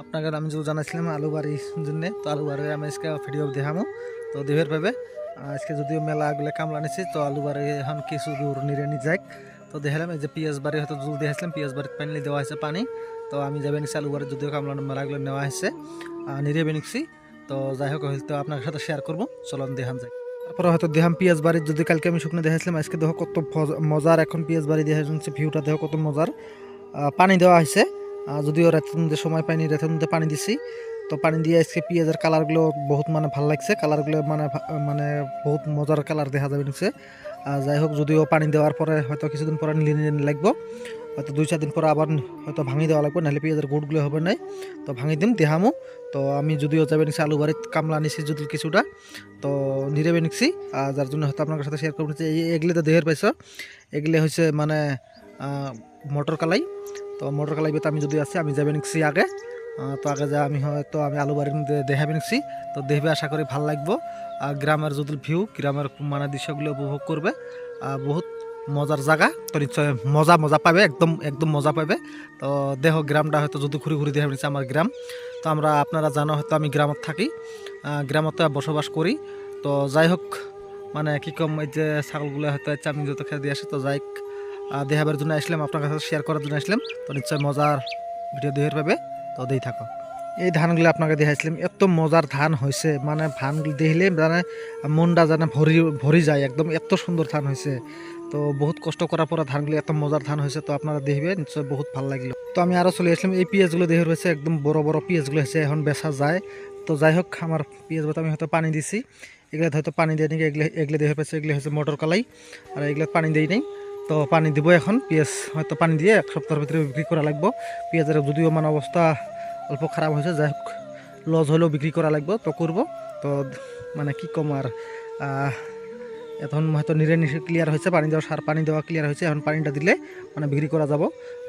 আপনাকে আমি যে জানাইছিলাম আলু বাড়ির জন্য, তো আলু বাড়ির আমি আজকে ভিডিও দেখামো। তো দেহের পাবে আজকে যদিও মেলা গুলো কামলা নিছি, তো আলু বাড়ি এখন কিছু দূর নিরে নি যাক। তো দেখালাম এই যে পিঁয়াজ বাড়ি হয়তো জল দেখাইছিলাম পিঁয়াজ বাড়ির পানি দেওয়া হয়েছে পানি। তো আমি যাবে নিচ্ছি আলু বাড়ি যদিও কামলা মেলাগুলো নেওয়া হয়েছে নিরে নিচ্ছি তো যাই হোক, হয়তো আপনার সাথে শেয়ার করব, চলন দেখান যাক। তারপরে হয়তো দেহাম পিঁয়াজ বাড়ির, যদি কালকে আমি শুকনো দেখাইছিলাম, আজকে দেখো কত মজার, এখন পিঁয়াজ বাড়ি দেখা যাচ্ছে ভিউটা দেখো কত মজার। পানি দেওয়া হয়েছে। যদিও মধ্যে সময় পাইনি মধ্যে পানি দিছি, তো পানি দিয়ে আজকে পেঁয়াজের কালারগুলো বহুত মানে ভালো লাগছে। কালারগুলো মানে মানে বহুত মজার কালার দেখা যাবে নিচ্ছে যাই হোক, যদিও পানি দেওয়ার পরে হয়তো কিছুদিন পরে নিলে নিলে লাগবো, হয়তো দুই, চার দিন পরে আবার হয়তো ভাঙি দেওয়া লাগবে, নাহলে পেঁয়াজের গুড়গুলো হবে নাই। তো ভাঙি দিম দেহামো তো আমি যদিও যাবে নিচ্ছি আলু বাড়ির কামলা নিছি যদি কিছুটা, তো নিরেবে নিচ্ছি যার জন্য হয়তো আপনার সাথে শেয়ার করব এই এগুলি তো দেহের পাইছ। এগুলি হচ্ছে মানে মটর কালাই। তো মটর কালাই আমি যদি আছি আমি যাবে নিচ্ছি আগে। তো আগে যা আমি হয়তো আমি আলু মধ্যে দেখাবে নিচ্ছি তো দেখবে আশা করি ভালো লাগবো। আর গ্রামের যদি ভিউ গ্রামের মানে দৃশ্যগুলো উপভোগ করবে। বহুত মজার জায়গা। তো নিশ্চয় মজা মজা পাবে একদম একদম মজা পাবে। তো দেহ গ্রামটা হয়তো যদি ঘুরে ঘুরে দেখা নিচ্ছে আমার গ্রাম। তো আমরা আপনারা জানো হয়তো আমি গ্রামত থাকি। গ্রামতে বসবাস করি। তো যাই হোক মানে কি কম এই যে ছাগলগুলো হয়তো আমি যত খেয়ে দিয়ে আসি তো যাই হোক, দেখাবার জন্য আসলাম, আপনার কাছে শেয়ার করার জন্য আসলাম। তো নিশ্চয় মজার ভিডিও দেহের পাবে। তো দেই থাকো। এই ধানগুলো আপনাকে দেখাইছিলাম এত মজার ধান হয়েছে। মানে ধানগুলো দেখলে মানে মনটা যেন ভরি ভরি যায় একদম, এত সুন্দর ধান হয়েছে। তো বহুত কষ্ট করার পরে ধানগুলো এত মজার ধান হয়েছে, তো আপনারা দেখবে, নিশ্চয় বহুত ভালো লাগল। তো আমি আরও চলে আসলাম, এই পেঁয়াজগুলো দেখে রয়েছে একদম বড় বড় পেঁয়াজগুলো হয়েছে, এখন বেচা যায়। তো যাই হোক, আমার পেঁয়াজ আমি হয়তো পানি দিছি। এগুলো হয়তো পানি দিয়ে নাকি, এগুলো এগুলো দেখে পেয়েছে এগুলো হচ্ছে মটর কলাই আর এগুলো পানি দিই নেই। তো পানি দিব এখন, পেঁয়াজ হয়তো পানি দিয়ে এক সপ্তাহের ভিতরে বিক্রি করা লাগবো। পেঁয়াজের যদিও মানে অবস্থা অল্প খারাপ হয়েছে যাই হোক লস হলেও বিক্রি করা লাগবে, তো করব তো মানে কি কম আর এখন হয়তো নিরে নিশে ক্লিয়ার হয়েছে পানি দেওয়া সার পানি দেওয়া ক্লিয়ার হয়েছে এখন পানিটা দিলে মানে বিক্রি করা যাব।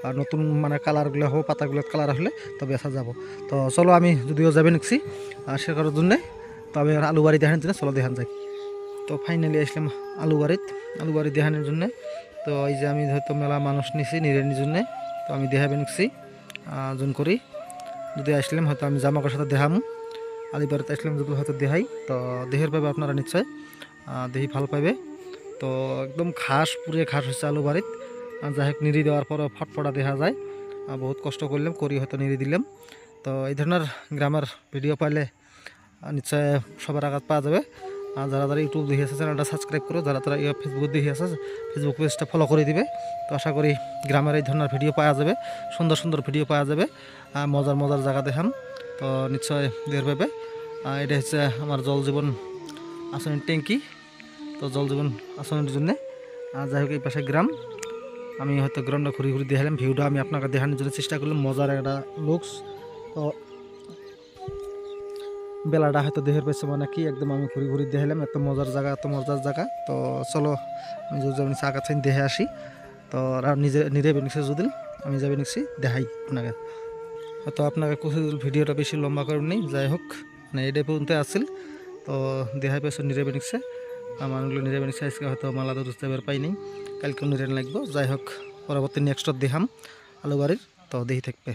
আর নতুন মানে কালারগুলো হোক পাতাগুলো কালার হলে তো বেচা যাব। তো চলো আমি যদিও যাবে নিচ্ছি আর সে করার জন্যে, তো আমি আলু বাড়ি দেখানোর জন্য চলো দেখান যাই। তো ফাইনালি আসলাম আলু বাড়িত, আলু বাড়ি দেখানোর জন্যে। তো এই যে আমি হয়তো মেলা মানুষ নিছি নিরেনির জন্যে। তো আমি দেখাবে নিচ্ছি যোন করি। যদি আসলাম হয়তো আমি জামাকের সাথে দেখাম। আলি বাড়িতে আসলাম যদি হয়তো দেহাই তো দেহের পাবে আপনারা নিশ্চয়। দেখি ভালো পাবে তো একদম ঘাস পুরে ঘাস হচ্ছে আলু বাড়িত। যাই হোক, নিরি দেওয়ার পরে ফটফটা দেখা যায়। বহুত কষ্ট করলাম, করি হয়তো নিরি দিলাম। তো এই ধরনের গ্রামের ভিডিও পাইলে নিশ্চয় সবার আঘাত পাওয়া যাবে। আর যারা যারা ইউটিউব দেখে আছে চ্যানেলটা সাবস্ক্রাইব করো। যারা ইয়ে ফেসবুক দেখে আছে ফেসবুক পেজটা ফলো করে দিবে। তো আশা করি গ্রামের এই ধরনের ভিডিও পাওয়া যাবে। সুন্দর সুন্দর ভিডিও পাওয়া যাবে। মজার মজার জায়গা দেখান। তো নিশ্চয় দের পাবে। এটা হচ্ছে আমার জল জীবন আসনের ট্যাঙ্কি। তো জল জীবন আসনের জন্যে। যাই হোক, এই পাশে গ্রাম। আমি হয়তো গ্রামটা ঘুরে ঘুরে দেখালাম। ভিউটা আমি আপনাকে দেখানোর জন্য চেষ্টা করলাম। মজার একটা লুকস তো বেলাটা হয়তো দেহের পেছে মানে কি, একদম আমি ঘুরে ঘুরে দেখালাম এত মজার জায়গা, এত মজার জায়গা। তো চলো, আমি যদি যাবেন চা কাছে দেখে আসি। তো আর নিজে নিজে বেনিছে যদি আমি যাবে নিচ্ছি দেখাই আপনাকে। হয়তো আপনাকে কিছু ভিডিওটা বেশি লম্বা করে নেই যাই হোক মানে এটাই পর্যন্ত আসছিল তো দেখাই পেয়েছ নিরে বেনিছে মানুষগুলো নিরে বেনিছে আজকে হয়তো মালা তো বুঝতে পাই নাই, কালকেও নিরে লাগবো। যাই হোক, পরবর্তী নেক্সট দেখাম আলু বাড়ির তো দেখি থাকবে।